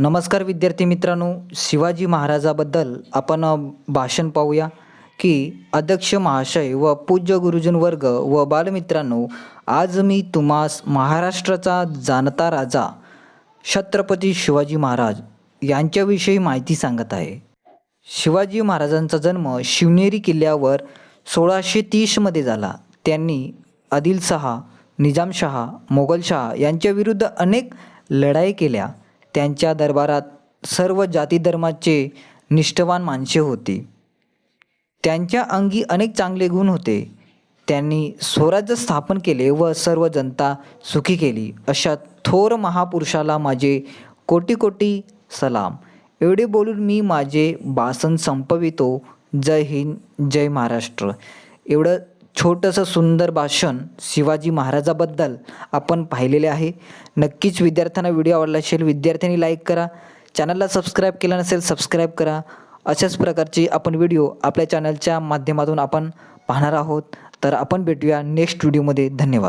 नमस्कार विद्यार्थी मित्रांनो शिवाजी महाराजाबद्दल आपण भाषण पाहूया की अध्यक्ष महाशय व पूज्य गुरुजन वर्ग व बालमित्रांनो आज मी तुम्हास महाराष्ट्राचा जाणता राजा छत्रपती शिवाजी महाराज यांच्याविषयी माहिती सांगत आहे. शिवाजी महाराजांचा जन्म शिवनेरी किल्ल्यावर सोळाशे तीसमध्ये झाला. त्यांनी आदिलशहा निजामशहा मोगलशहा यांच्याविरुद्ध अनेक लढाई केल्या. त्यांच्या दरबारात सर्व जाती धर्माचे निष्ठवान माणसे होती. त्यांच्या अंगी अनेक चांगले गुण होते. त्यांनी स्वराज्य स्थापन केले व सर्व जनता सुखी केली. अशा थोर महापुरुषाला माझे कोटी कोटी सलाम. एवढे बोलून मी माझे भाषण संपवितो. जय हिंद जय महाराष्ट्र. एवढं छोटंसं सुंदर भाषण शिवाजी महाराजाबद्दल आपण पाहिलेले आहे. नक्कीच विद्यार्थ्यांना व्हिडिओ आवडला असेल विद्यार्थ्यांनी लाईक करा. चॅनलला सबस्क्राईब केला नसेल सबस्क्राईब करा. अशाच प्रकारचे आपण व्हिडिओ आपल्या चॅनलच्या माध्यमातून आपण पाहणार आहोत. तर आपण भेटूया नेक्स्ट व्हिडिओमध्ये धन्यवाद.